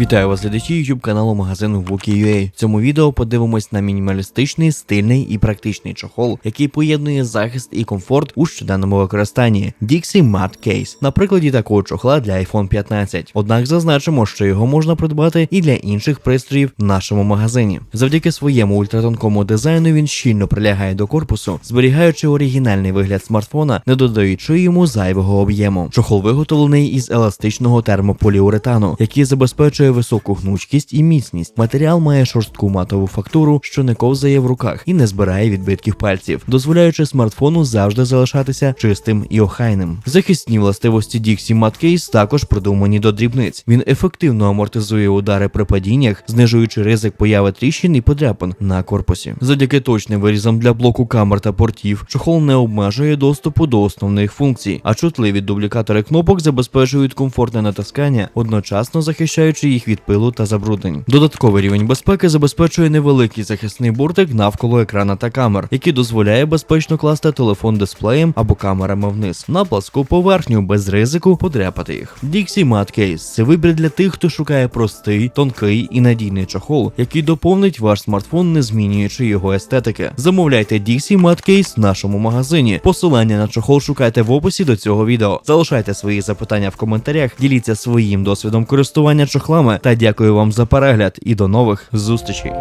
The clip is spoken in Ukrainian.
Вітаю вас, глядачі YouTube каналу магазину Wookie.ua. В цьому відео подивимось на мінімалістичний, стильний і практичний чохол, який поєднує захист і комфорт у щоденному використанні. Dixie Matte Case на прикладі такого чохла для iPhone 15. Однак зазначимо, що його можна придбати і для інших пристроїв в нашому магазині. Завдяки своєму ультратонкому дизайну він щільно прилягає до корпусу, зберігаючи оригінальний вигляд смартфона, не додаючи йому зайвого об'єму. Чохол виготовлений із еластичного термополіуретану, який забезпечує високу гнучкість і міцність. Матеріал має шорстку матову фактуру, що не ковзає в руках і не збирає відбитків пальців, дозволяючи смартфону завжди залишатися чистим і охайним. Захисні властивості Dixie Matte Case також продумані до дрібниць. Він ефективно амортизує удари при падіннях, знижуючи ризик появи тріщин і подряпин на корпусі. Завдяки точним вирізам для блоку камер та портів, чохол не обмежує доступу до основних функцій, а чутливі дублікатори кнопок забезпечують комфортне натискання, одночасно захищаючи їх від пилу та забруднень. Додатковий рівень безпеки забезпечує невеликий захисний бортик навколо екрана та камер, який дозволяє безпечно класти телефон дисплеєм або камерами вниз на пласку поверхню без ризику подряпати їх. Dixie Matte Case – це вибір для тих, хто шукає простий, тонкий і надійний чохол, який доповнить ваш смартфон, не змінюючи його естетики. Замовляйте Dixie Matte Case в нашому магазині. Посилання на чохол шукайте в описі до цього відео. Залишайте свої запитання в коментарях, діліться своїм досвідом користування чохлами та дякую вам за перегляд і до нових зустрічей.